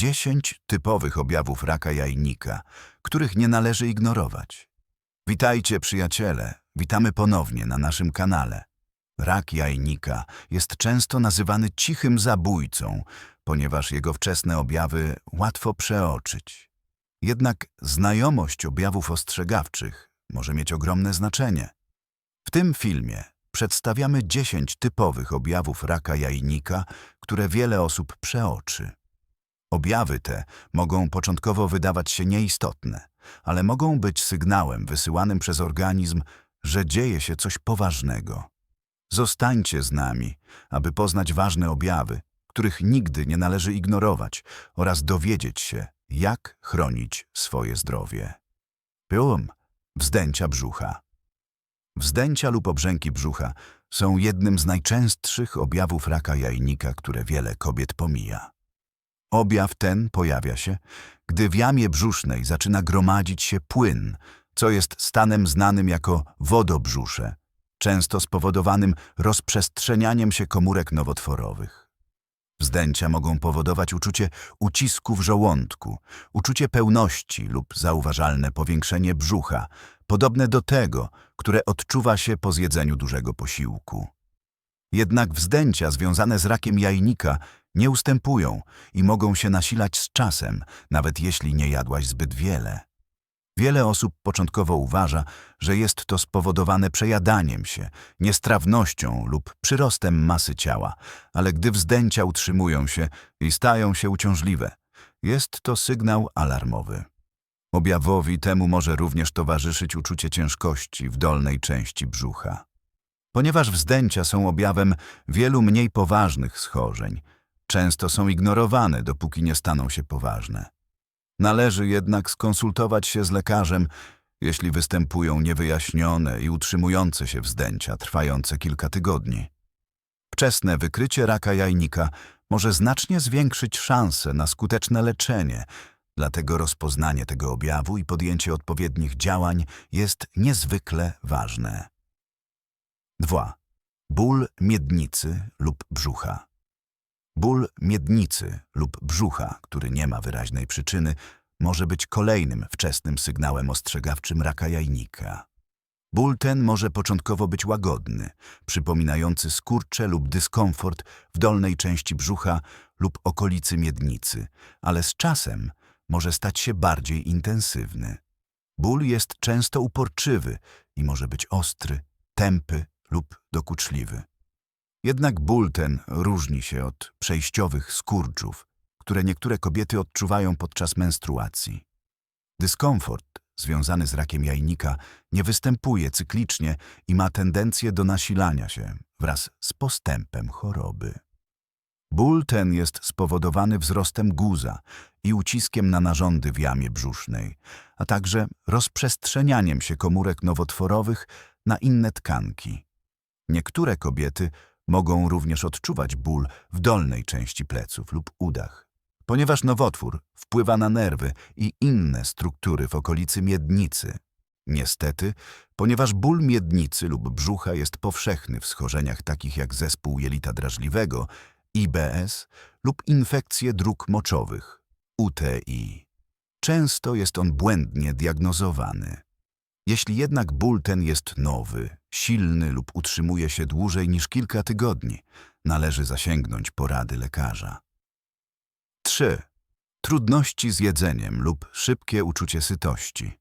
10 typowych objawów raka jajnika, których nie należy ignorować. Witajcie przyjaciele, witamy ponownie na naszym kanale. Rak jajnika jest często nazywany cichym zabójcą, ponieważ jego wczesne objawy łatwo przeoczyć. Jednak znajomość objawów ostrzegawczych może mieć ogromne znaczenie. W tym filmie przedstawiamy 10 typowych objawów raka jajnika, które wiele osób przeoczy. Objawy te mogą początkowo wydawać się nieistotne, ale mogą być sygnałem wysyłanym przez organizm, że dzieje się coś poważnego. Zostańcie z nami, aby poznać ważne objawy, których nigdy nie należy ignorować oraz dowiedzieć się, jak chronić swoje zdrowie. Pyłom, wzdęcia brzucha. Wzdęcia lub obrzęki brzucha są jednym z najczęstszych objawów raka jajnika, które wiele kobiet pomija. Objaw ten pojawia się, gdy w jamie brzusznej zaczyna gromadzić się płyn, co jest stanem znanym jako wodobrzusze, często spowodowanym rozprzestrzenianiem się komórek nowotworowych. Wzdęcia mogą powodować uczucie ucisku w żołądku, uczucie pełności lub zauważalne powiększenie brzucha, podobne do tego, które odczuwa się po zjedzeniu dużego posiłku. Jednak wzdęcia związane z rakiem jajnika nie ustępują i mogą się nasilać z czasem, nawet jeśli nie jadłaś zbyt wiele. Wiele osób początkowo uważa, że jest to spowodowane przejadaniem się, niestrawnością lub przyrostem masy ciała, ale gdy wzdęcia utrzymują się i stają się uciążliwe, jest to sygnał alarmowy. Objawowi temu może również towarzyszyć uczucie ciężkości w dolnej części brzucha. Ponieważ wzdęcia są objawem wielu mniej poważnych schorzeń, często są ignorowane, dopóki nie staną się poważne. Należy jednak skonsultować się z lekarzem, jeśli występują niewyjaśnione i utrzymujące się wzdęcia trwające kilka tygodni. Wczesne wykrycie raka jajnika może znacznie zwiększyć szanse na skuteczne leczenie, dlatego rozpoznanie tego objawu i podjęcie odpowiednich działań jest niezwykle ważne. 2. Ból miednicy lub brzucha. Ból miednicy lub brzucha, który nie ma wyraźnej przyczyny, może być kolejnym wczesnym sygnałem ostrzegawczym raka jajnika. Ból ten może początkowo być łagodny, przypominający skurcze lub dyskomfort w dolnej części brzucha lub okolicy miednicy, ale z czasem może stać się bardziej intensywny. Ból jest często uporczywy i może być ostry, tępy lub dokuczliwy. Jednak ból ten różni się od przejściowych skurczów, które niektóre kobiety odczuwają podczas menstruacji. Dyskomfort związany z rakiem jajnika nie występuje cyklicznie i ma tendencję do nasilania się wraz z postępem choroby. Ból ten jest spowodowany wzrostem guza i uciskiem na narządy w jamie brzusznej, a także rozprzestrzenianiem się komórek nowotworowych na inne tkanki. Niektóre kobiety mogą również odczuwać ból w dolnej części pleców lub udach, ponieważ nowotwór wpływa na nerwy i inne struktury w okolicy miednicy. Niestety, ponieważ ból miednicy lub brzucha jest powszechny w schorzeniach takich jak zespół jelita drażliwego, IBS lub infekcje dróg moczowych, UTI. Często jest on błędnie diagnozowany. Jeśli jednak ból ten jest nowy, silny lub utrzymuje się dłużej niż kilka tygodni, należy zasięgnąć porady lekarza. 3. Trudności z jedzeniem lub szybkie uczucie sytości.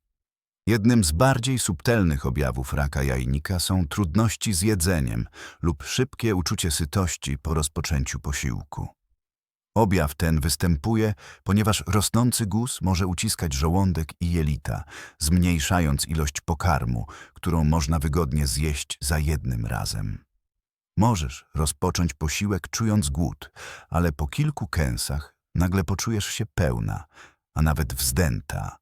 Jednym z bardziej subtelnych objawów raka jajnika są trudności z jedzeniem lub szybkie uczucie sytości po rozpoczęciu posiłku. Objaw ten występuje, ponieważ rosnący guz może uciskać żołądek i jelita, zmniejszając ilość pokarmu, którą można wygodnie zjeść za jednym razem. Możesz rozpocząć posiłek czując głód, ale po kilku kęsach nagle poczujesz się pełna, a nawet wzdęta.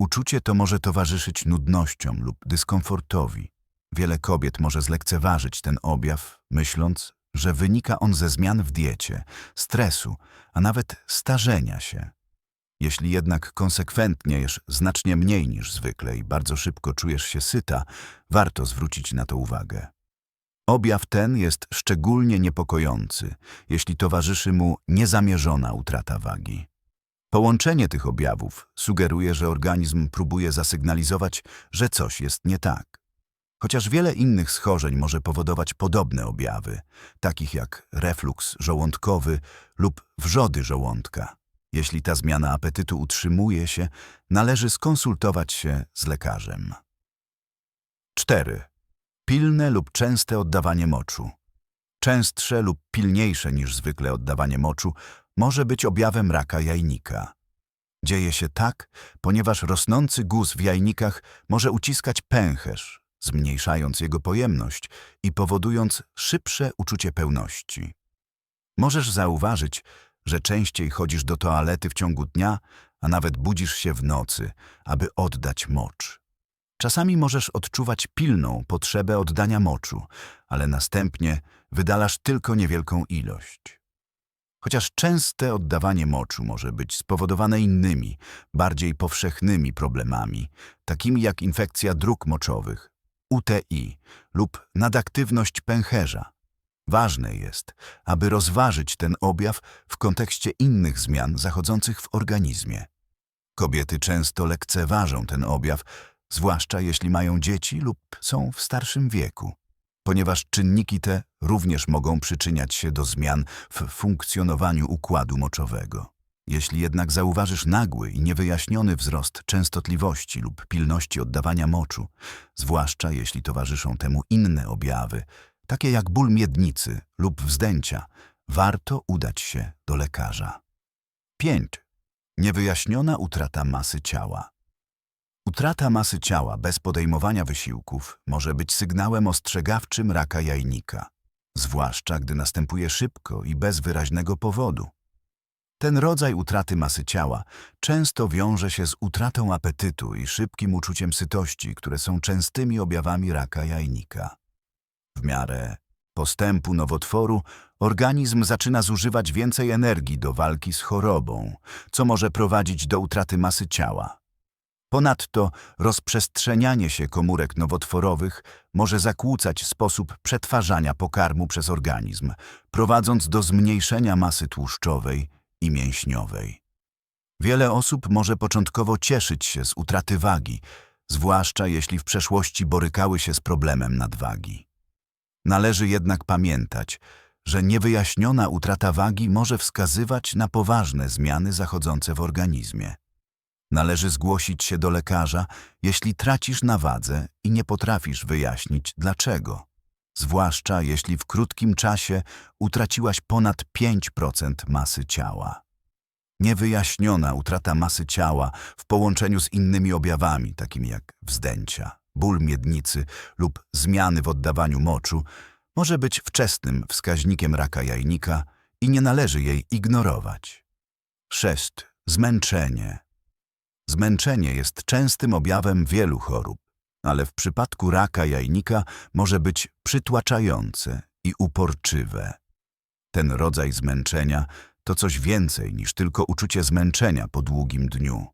Uczucie to może towarzyszyć nudnościom lub dyskomfortowi. Wiele kobiet może zlekceważyć ten objaw, myśląc, że wynika on ze zmian w diecie, stresu, a nawet starzenia się. Jeśli jednak konsekwentnie jesz znacznie mniej niż zwykle i bardzo szybko czujesz się syta, warto zwrócić na to uwagę. Objaw ten jest szczególnie niepokojący, jeśli towarzyszy mu niezamierzona utrata wagi. Połączenie tych objawów sugeruje, że organizm próbuje zasygnalizować, że coś jest nie tak. Chociaż wiele innych schorzeń może powodować podobne objawy, takich jak refluks żołądkowy lub wrzody żołądka. Jeśli ta zmiana apetytu utrzymuje się, należy skonsultować się z lekarzem. 4. Pilne lub częste oddawanie moczu. Częstsze lub pilniejsze niż zwykle oddawanie moczu może być objawem raka jajnika. Dzieje się tak, ponieważ rosnący guz w jajnikach może uciskać pęcherz, zmniejszając jego pojemność i powodując szybsze uczucie pełności. Możesz zauważyć, że częściej chodzisz do toalety w ciągu dnia, a nawet budzisz się w nocy, aby oddać mocz. Czasami możesz odczuwać pilną potrzebę oddania moczu, ale następnie wydalasz tylko niewielką ilość. Chociaż częste oddawanie moczu może być spowodowane innymi, bardziej powszechnymi problemami, takimi jak infekcja dróg moczowych, UTI lub nadaktywność pęcherza. Ważne jest, aby rozważyć ten objaw w kontekście innych zmian zachodzących w organizmie. Kobiety często lekceważą ten objaw, zwłaszcza jeśli mają dzieci lub są w starszym wieku, ponieważ czynniki te również mogą przyczyniać się do zmian w funkcjonowaniu układu moczowego. Jeśli jednak zauważysz nagły i niewyjaśniony wzrost częstotliwości lub pilności oddawania moczu, zwłaszcza jeśli towarzyszą temu inne objawy, takie jak ból miednicy lub wzdęcia, warto udać się do lekarza. 5. Niewyjaśniona utrata masy ciała. Utrata masy ciała bez podejmowania wysiłków może być sygnałem ostrzegawczym raka jajnika, zwłaszcza gdy następuje szybko i bez wyraźnego powodu. Ten rodzaj utraty masy ciała często wiąże się z utratą apetytu i szybkim uczuciem sytości, które są częstymi objawami raka jajnika. W miarę postępu nowotworu organizm zaczyna zużywać więcej energii do walki z chorobą, co może prowadzić do utraty masy ciała. Ponadto rozprzestrzenianie się komórek nowotworowych może zakłócać sposób przetwarzania pokarmu przez organizm, prowadząc do zmniejszenia masy tłuszczowej i mięśniowej. Wiele osób może początkowo cieszyć się z utraty wagi, zwłaszcza jeśli w przeszłości borykały się z problemem nadwagi. Należy jednak pamiętać, że niewyjaśniona utrata wagi może wskazywać na poważne zmiany zachodzące w organizmie. Należy zgłosić się do lekarza, jeśli tracisz na wadze i nie potrafisz wyjaśnić dlaczego, zwłaszcza jeśli w krótkim czasie utraciłaś ponad 5% masy ciała. Niewyjaśniona utrata masy ciała w połączeniu z innymi objawami, takimi jak wzdęcia, ból miednicy lub zmiany w oddawaniu moczu, może być wczesnym wskaźnikiem raka jajnika i nie należy jej ignorować. 6. Zmęczenie. Zmęczenie jest częstym objawem wielu chorób, ale w przypadku raka jajnika może być przytłaczające i uporczywe. Ten rodzaj zmęczenia to coś więcej niż tylko uczucie zmęczenia po długim dniu.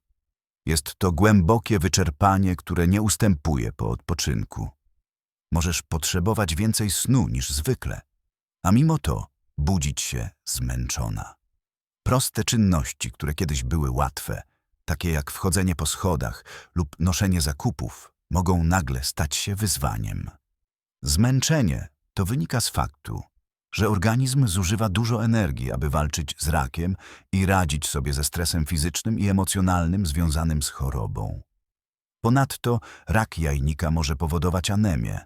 Jest to głębokie wyczerpanie, które nie ustępuje po odpoczynku. Możesz potrzebować więcej snu niż zwykle, a mimo to budzić się zmęczona. Proste czynności, które kiedyś były łatwe, takie jak wchodzenie po schodach lub noszenie zakupów, mogą nagle stać się wyzwaniem. Zmęczenie to wynika z faktu, że organizm zużywa dużo energii, aby walczyć z rakiem i radzić sobie ze stresem fizycznym i emocjonalnym związanym z chorobą. Ponadto rak jajnika może powodować anemię,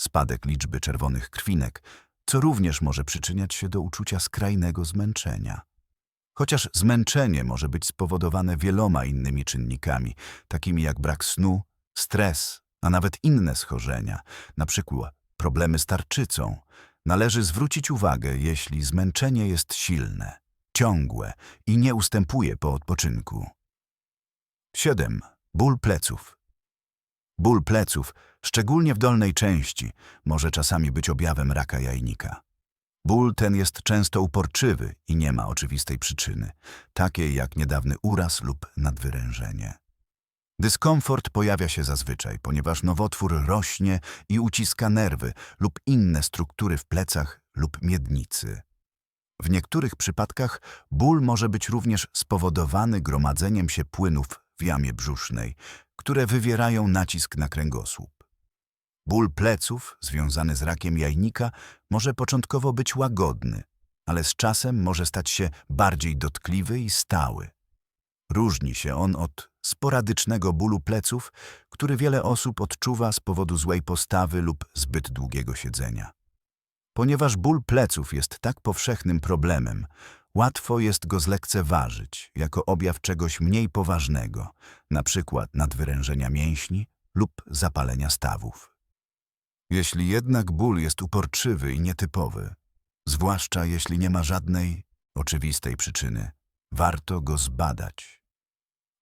spadek liczby czerwonych krwinek, co również może przyczyniać się do uczucia skrajnego zmęczenia. Chociaż zmęczenie może być spowodowane wieloma innymi czynnikami, takimi jak brak snu, stres, a nawet inne schorzenia, np. problemy z tarczycą, należy zwrócić uwagę, jeśli zmęczenie jest silne, ciągłe i nie ustępuje po odpoczynku. 7. Ból pleców. Ból pleców, szczególnie w dolnej części, może czasami być objawem raka jajnika. Ból ten jest często uporczywy i nie ma oczywistej przyczyny, takiej jak niedawny uraz lub nadwyrężenie. Dyskomfort pojawia się zazwyczaj, ponieważ nowotwór rośnie i uciska nerwy lub inne struktury w plecach lub miednicy. W niektórych przypadkach ból może być również spowodowany gromadzeniem się płynów w jamie brzusznej, które wywierają nacisk na kręgosłup. Ból pleców związany z rakiem jajnika może początkowo być łagodny, ale z czasem może stać się bardziej dotkliwy i stały. Różni się on od sporadycznego bólu pleców, który wiele osób odczuwa z powodu złej postawy lub zbyt długiego siedzenia. Ponieważ ból pleców jest tak powszechnym problemem, łatwo jest go zlekceważyć jako objaw czegoś mniej poważnego, przykład nadwyrężenia mięśni lub zapalenia stawów. Jeśli jednak ból jest uporczywy i nietypowy, zwłaszcza jeśli nie ma żadnej oczywistej przyczyny, warto go zbadać.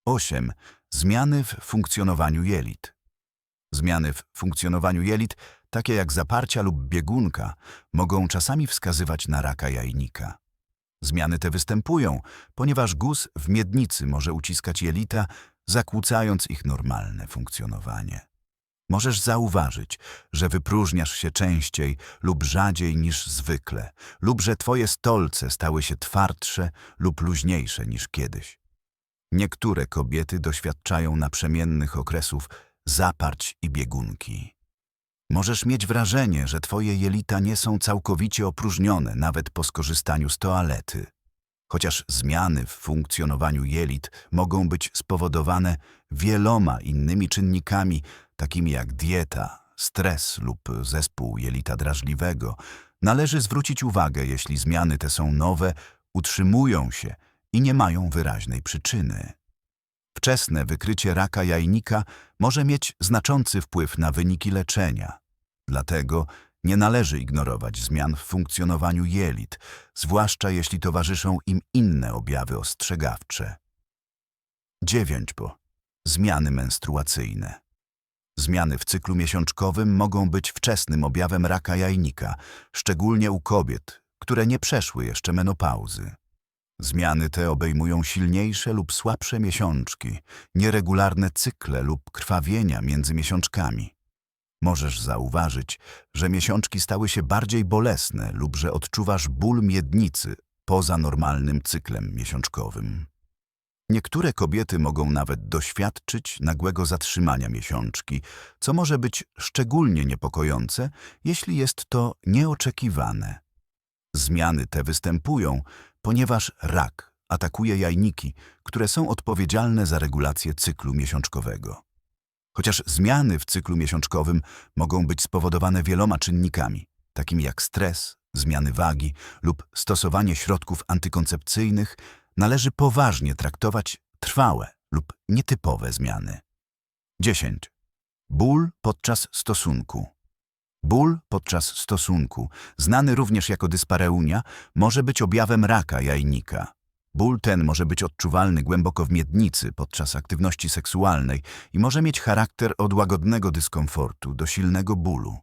8. Zmiany w funkcjonowaniu jelit. Zmiany w funkcjonowaniu jelit, takie jak zaparcia lub biegunka, mogą czasami wskazywać na raka jajnika. Zmiany te występują, ponieważ guz w miednicy może uciskać jelita, zakłócając ich normalne funkcjonowanie. Możesz zauważyć, że wypróżniasz się częściej lub rzadziej niż zwykle, lub że twoje stolce stały się twardsze lub luźniejsze niż kiedyś. Niektóre kobiety doświadczają naprzemiennych okresów zaparć i biegunki. Możesz mieć wrażenie, że twoje jelita nie są całkowicie opróżnione nawet po skorzystaniu z toalety. Chociaż zmiany w funkcjonowaniu jelit mogą być spowodowane wieloma innymi czynnikami, takimi jak dieta, stres lub zespół jelita drażliwego, należy zwrócić uwagę, jeśli zmiany te są nowe, utrzymują się i nie mają wyraźnej przyczyny. Wczesne wykrycie raka jajnika może mieć znaczący wpływ na wyniki leczenia. Dlatego nie należy ignorować zmian w funkcjonowaniu jelit, zwłaszcza jeśli towarzyszą im inne objawy ostrzegawcze. 9. Po. Zmiany menstruacyjne. Zmiany w cyklu miesiączkowym mogą być wczesnym objawem raka jajnika, szczególnie u kobiet, które nie przeszły jeszcze menopauzy. Zmiany te obejmują silniejsze lub słabsze miesiączki, nieregularne cykle lub krwawienia między miesiączkami. Możesz zauważyć, że miesiączki stały się bardziej bolesne lub że odczuwasz ból miednicy poza normalnym cyklem miesiączkowym. Niektóre kobiety mogą nawet doświadczyć nagłego zatrzymania miesiączki, co może być szczególnie niepokojące, jeśli jest to nieoczekiwane. Zmiany te występują, ponieważ rak atakuje jajniki, które są odpowiedzialne za regulację cyklu miesiączkowego. Chociaż zmiany w cyklu miesiączkowym mogą być spowodowane wieloma czynnikami, takimi jak stres, zmiany wagi lub stosowanie środków antykoncepcyjnych, należy poważnie traktować trwałe lub nietypowe zmiany. 10. Ból podczas stosunku. Ból podczas stosunku, znany również jako dyspareunia, może być objawem raka jajnika. Ból ten może być odczuwalny głęboko w miednicy podczas aktywności seksualnej i może mieć charakter od łagodnego dyskomfortu do silnego bólu.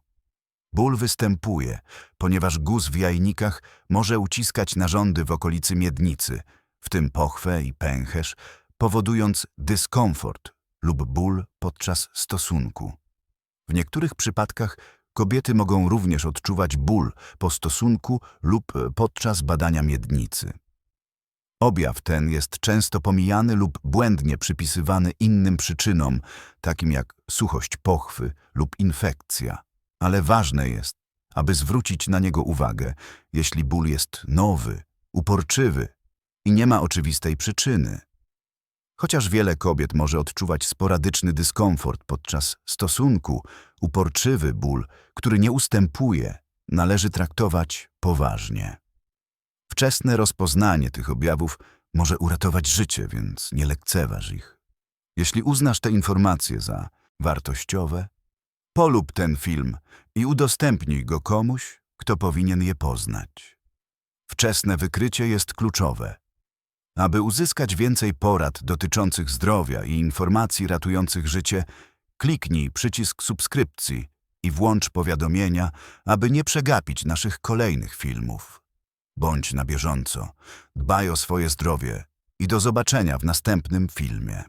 Ból występuje, ponieważ guz w jajnikach może uciskać narządy w okolicy miednicy, w tym pochwę i pęcherz, powodując dyskomfort lub ból podczas stosunku. W niektórych przypadkach kobiety mogą również odczuwać ból po stosunku lub podczas badania miednicy. Objaw ten jest często pomijany lub błędnie przypisywany innym przyczynom, takim jak suchość pochwy lub infekcja. Ale ważne jest, aby zwrócić na niego uwagę, jeśli ból jest nowy, uporczywy i nie ma oczywistej przyczyny. Chociaż wiele kobiet może odczuwać sporadyczny dyskomfort podczas stosunku, uporczywy ból, który nie ustępuje, należy traktować poważnie. Wczesne rozpoznanie tych objawów może uratować życie, więc nie lekceważ ich. Jeśli uznasz te informacje za wartościowe, polub ten film i udostępnij go komuś, kto powinien je poznać. Wczesne wykrycie jest kluczowe. Aby uzyskać więcej porad dotyczących zdrowia i informacji ratujących życie, kliknij przycisk subskrypcji i włącz powiadomienia, aby nie przegapić naszych kolejnych filmów. Bądź na bieżąco, dbaj o swoje zdrowie i do zobaczenia w następnym filmie.